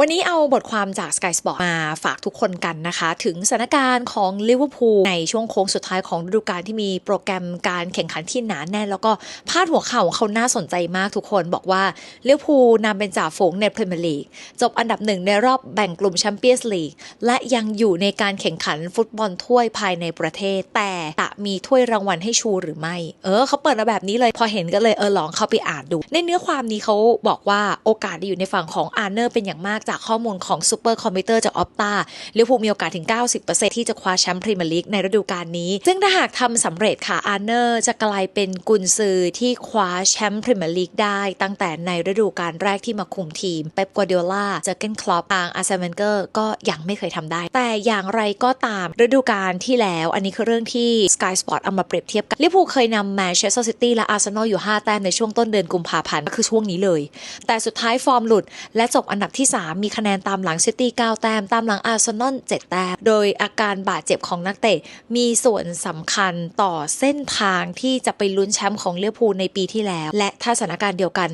วันนี้เอาบทความจาก Sky Sport มาฝากทุกคนกันนะคะ ถึงสถานการณ์ของลิเวอร์พูลในช่วงโค้งสุดท้ายของฤดูกาลที่มีโปรแกรมการแข่งขันที่หนาแน่น แล้วก็พาดหัวข่าวของเขาน่าสนใจมากทุกคนบอกว่าลิเวอร์พูลนำเป็นจ่าฝูงในพรีเมียร์ลีกจบอันดับหนึ่งในรอบแบ่งกลุ่มแชมเปี้ยนส์ลีกและยังอยู่ในการแข่งขันฟุตบอลถ้วยภายในประเทศ แต่จะมีถ้วยรางวัลให้ชูหรือไม่ เออเขาเปิดมาแบบนี้เลยพอเห็นก็เลยเออลองเข้าไปอ่านดู ในเนื้อความนี้เขาบอกว่าโอกาสได้อยู่ในฝั่งของอาร์เนอร์เป็นอย่างมากจากข้อมูลของซูเปอร์คอมพิวเตอร์จากออปตาลิเวอร์พูลมีโอกาสถึง 90%ที่จะคว้าแชมป์พรีเมียร์ลีกในฤดูกาลนี้ ซึ่งถ้าหากทำสำเร็จค่ะอาร์เนอร์จะกลายเป็นกุนซือที่คว้าแชมป์พรีเมียร์ลีกได้ตั้งแต่ในฤดูกาลแรกที่มาคุมทีมเป๊ปกัวเดียล่าเจอเกนคลอปทางอาร์เซนเวนเกอร์ก็ยังไม่เคยทำได้ แต่อย่างไรก็ตามฤดูกาลที่แล้วอันนี้คือเรื่องที่ Sky Sport เอามาเปรียบเทียบกันลิเวอร์พูลเคยนำแมนเชสเตอร์ซิตี้และอาร์เซนอลอยู่ 5 แต้มในช่วงต้นเดือนกุมภาพันธ์ก็คือช่วงนี้เลย แต่สุดท้ายฟอร์มหลุดและจบอันดับที่ 3มีคะแนนตามหลังซิตี้9แต้ม ตามหลังอาร์เซนอล7แต้ม โดยอาการบาดเจ็บของนักเตะ มีส่วนสำคัญต่อเส้นทางที่จะไปลุ้นแชมป์ของเลี้ยวภูในปีที่แล้ว และถ้าสถานการณ์เดียวกัน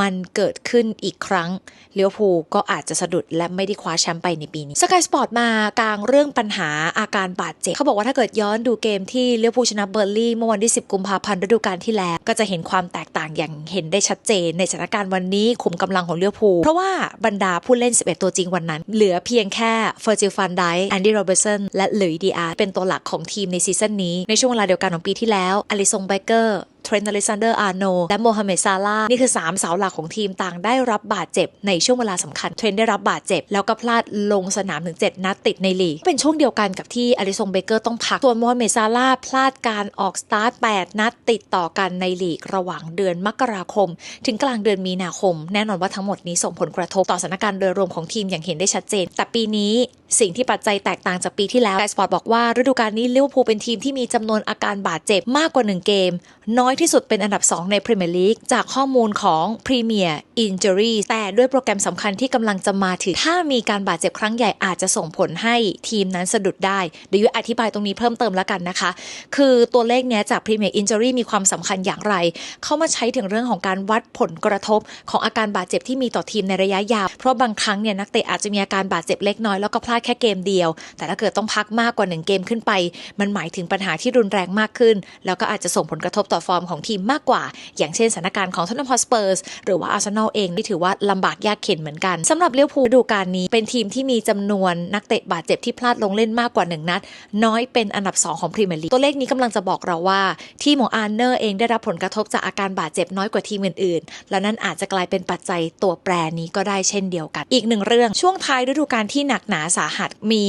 มันเกิดขึ้นอีกครั้งเลี้ยวภูก็อาจจะสะดุดและไม่ได้คว้าแชมป์ไปในปีนี้สกายสปอร์ตมากลางเรื่องปัญหาอาการบาดเจ็บ เขาบอกว่าถ้าเกิดย้อนดูเกมที่เลี้ยวภูชนะเบอร์ลี่เมื่อวันที่ 10 กุมภาพันธ์ฤดูกาลที่แล้ว ก็จะเห็นความแตกต่างอย่างเห็นได้ชัดเจน ในสถานการณ์วันนี้ขุมกำลังของเลี้ยวภูเพราะว่าบรรดาผู้เล่น 11 ตัวจริงวันนั้น เหลือเพียงแค่เฟอร์จิลฟันไดแอนดี้โรเบร์สันและหลุยส์ดีอาร์เป็นตัวหลักของทีมในซีซั่นนี้ในช่วงเวลาเดียวกันของปีที่แล้วอลิซงไบเกอร์ เทรนต์อเลซันเดอร์อาร์โนและโมฮัมเหม็ดซาลานี่คือ 3 เสาหลักของทีมต่างได้รับบาดเจ็บในช่วงเวลาสำคัญเทรนต์ได้รับบาดเจ็บ แล้วก็พลาดลงสนามถึง 7 นัดติดในลีก เป็นช่วงเดียวกันกับที่อลิซงเบเกอร์ต้องพัก ส่วนโมฮัมเหม็ดซาลาพลาดการออกสตาร์ท 8 นัดติดต่อกันในลีกระหว่างเดือนมกราคม ถึงกลางเดือนมีนาคม แน่นอนว่าทั้งหมดนี้ส่งผลกระทบต่อสถานการณ์โดยรวมของทีมอย่างเห็นได้ชัดเจน แต่ปีนี้สิ่งที่ปัจจัยแตกต่างจากปีที่แล้วไกสปอร์ตบอกว่าฤดูกาลนี้ลิเวอร์พูลเป็นทีมที่มีจำนวนอาการบาดเจ็บมากกว่า 1 เกม น้อยที่สุดเป็นอันดับ 2 ในพรีเมียร์ลีกจากข้อมูลของ Premier Injury แต่ด้วยโปรแกรมสำคัญที่กำลังจะมาถึง ถ้ามีการบาดเจ็บครั้งใหญ่อาจจะส่งผลให้ทีมนั้นสะดุดได้ เดี๋ยวยุ้ยอธิบายตรงนี้เพิ่มเติมแล้วกันนะคะ คือตัวเลขเนี้ยจาก Premier Injury มีความสำคัญอย่างไร เข้ามาใช้ถึงเรื่องของการวัดผลกระทบของอาการบาดเจ็บที่มีต่อทีมในระยะยาว เพราะบางครั้งเนี่ยนักเตะอาจจะมีอาการบาดเจ็บเล็กน้อยแล้วก็พลาดแค่เกมเดียว แต่ถ้าเกิดต้องพักมากกว่า1เกมขึ้นไป มันหมายถึงปัญหาที่รุนแรงมากขึ้น แล้วก็อาจจะส่งผลกระทบต่อฟอร์มของทีมมากกว่า อย่างเช่นสถานการณ์ของทอนนัมฮอสเปอร์สหรือว่าอาร์เซนอลเองที่ถือว่าลำบากยากเข็นเหมือนกันสำหรับเลี้ยวภูฤดูกาลนี้เป็นทีมที่มีจำนวนนักเตะบาดเจ็บที่พลาดลงเล่นมากกว่า 1 นัด น้อยเป็นอันดับ 2 ของพรีเมียร์ลีกตัวเลขนี้กำลังจะบอกเราว่า ทีมของอาร์เนอร์เองได้รับผลกระทบจากอาการบาดเจ็บน้อยกว่าทีมอื่นๆ แล้วนั่นอาจจะกลายเป็นปัจจัยตัวแปรนี้ก็ได้เช่นเดียวกัน อีกหนึ่งเรื่องช่วงท้ายฤดูกาลที่หนักหนาสาหัสมี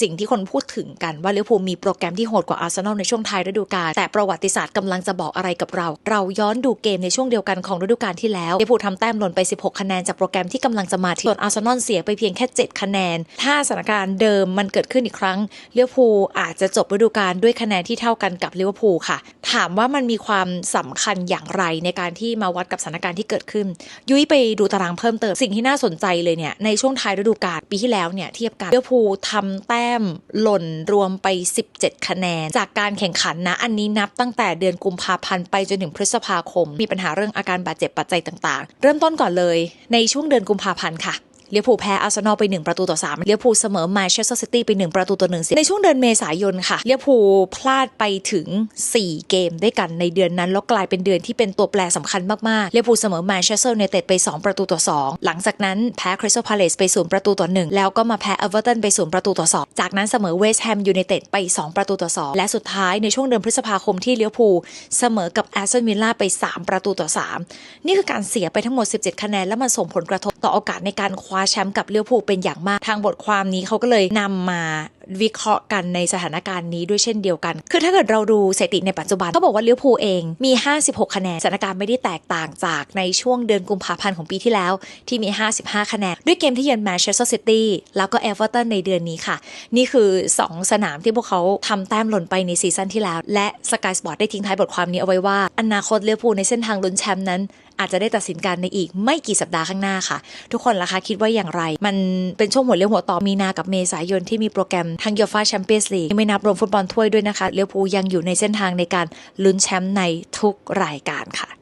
สิ่งที่คนพูดถึงกันว่าเลิเวอร์พูมีโปรแกรมที่โหดกว่าอาร์เซนอลในช่วงท้ายฤดูกาลแต่ประวัติศาสตร์กำลังจะบอกอะไรกับเรา เราย้อนดูเกมในช่วงเดียวกันของฤดูกาลที่แล้วลิเวอร์พูลทำแต้มหล่นไป 16 คะแนนจากโปรแกรมที่กำลังจะมาถึงส่วนอาร์เซนอลเสียไปเพียงแค่ 7 คะแนน ถ้าสถานการณ์เดิมมันเกิดขึ้นอีกครั้งลิเวอร์พูลอาจจะจบฤดูกาลด้วยคะแนนที่เท่ากันกับลิเวอร์พูลค่ะ ถามว่ามันมีความสำคัญอย่างไรในการที่มาวัดกับสถานการณ์ที่เกิดขึ้น ยุ้ยไปดูตารางเพิ่มเติม สิ่งที่น่าสนใจเลยเนี่ยในช่วงท้ายฤดูกาลปีที่แล้วเนี่ยเทียบกันลิเวอร์พูลทำแต้มหล่นรวมไป 17 คะแนน จากการแข่งขันนะ อันนี้นับตั้งแต่เดือนกุมภาพันธ์ไปจนถึงพฤษภาคม มีปัญหาเรื่องอาการบาดเจ็บปัจจัยต่างๆ เริ่มต้นก่อนเลย ในช่วงเดือนกุมภาพันธ์ค่ะ เลี้ยวภูแพ้อาร์เซนอลไป1ประตูต่อ3เลี้ยวภูเสมอแมนเชสเตอร์ซิตี้ไป 1 ประตูต่อ1ในช่วงเดือนเมษายนค่ะเลี้ยวภูพลาดไปถึง 4 เกมด้วยกันในเดือนนั้นแล้วกลายเป็นเดือนที่เป็นตัวแปรสำคัญมากๆเลี้ยวภูเสมอแมนเชสเตอร์ยูไนเต็ดไป 2 ประตูต่อ 2 หลังจากนั้นแพ้คริสตัลพาเลสไป0ประตูต่อ 1 แล้วก็มาแพ้เอเวอร์ตันไป0ประตูต่อ 2 จากนั้นเสมอเวสต์แฮมยูไนเต็ดไป 2 ประตูต่อ 2 และสุดท้ายในช่วงเดือนพฤษภาคมที่เลี้ยวภูเสมอกับแอสตันวิลล่าไป 3 ประตูต่อ 3 นี่คือการเสียไปทั้งหมด 17 คะแนนและมันส่งผลกระทบต่อโอกาสในการคว้าแชมป์กับเลี้ยวผูเป็นอย่างมาก ทางบทความนี้เขาก็เลยนำมา วิเคราะห์กันในสถานการณ์นี้ด้วยเช่นเดียวกัน คือถ้าเกิดเราดูสถิติในปัจจุบันเขาบอกว่าเลี้ยวภูเองมี 56 คะแนนสถานการณ์ไม่ได้แตกต่างจากในช่วงเดือนกุมภาพันธ์ของปีที่แล้ว ที่มี 55 คะแนน ด้วยเกมที่เยือนแมนเชสเตอร์ซิตี้แล้วก็เอเวอร์ตันในเดือนนี้ค่ะ นี่คือ 2 สนามที่พวกเขาทำแต้มหล่นไปในซีซั่นที่แล้ว และสกายสปอร์ตได้ทิ้งท้ายบทความนี้เอาไว้ว่า อนาคตเลี้ยวภูในเส้นทางลุ้นแชมป์นั้นอาจจะได้ตัดสินกันในอีกไม่กี่สัปดาห์ข้างหน้าค่ะ ทุกคนล่ะคะคิดว่าอย่างไร มันเป็นช่วงหัวเลี้ยวหัวต่อมีนากับเมษายนที่มีโปรแกรมทั้งยูฟ่าแชมเปี้ยนส์ลีกไม่นับรวมฟุตบอลถ้วยด้วยนะคะเลี้ยวภูยังอยู่ในเส้นทางในการลุ้นแชมป์ในทุกรายการค่ะ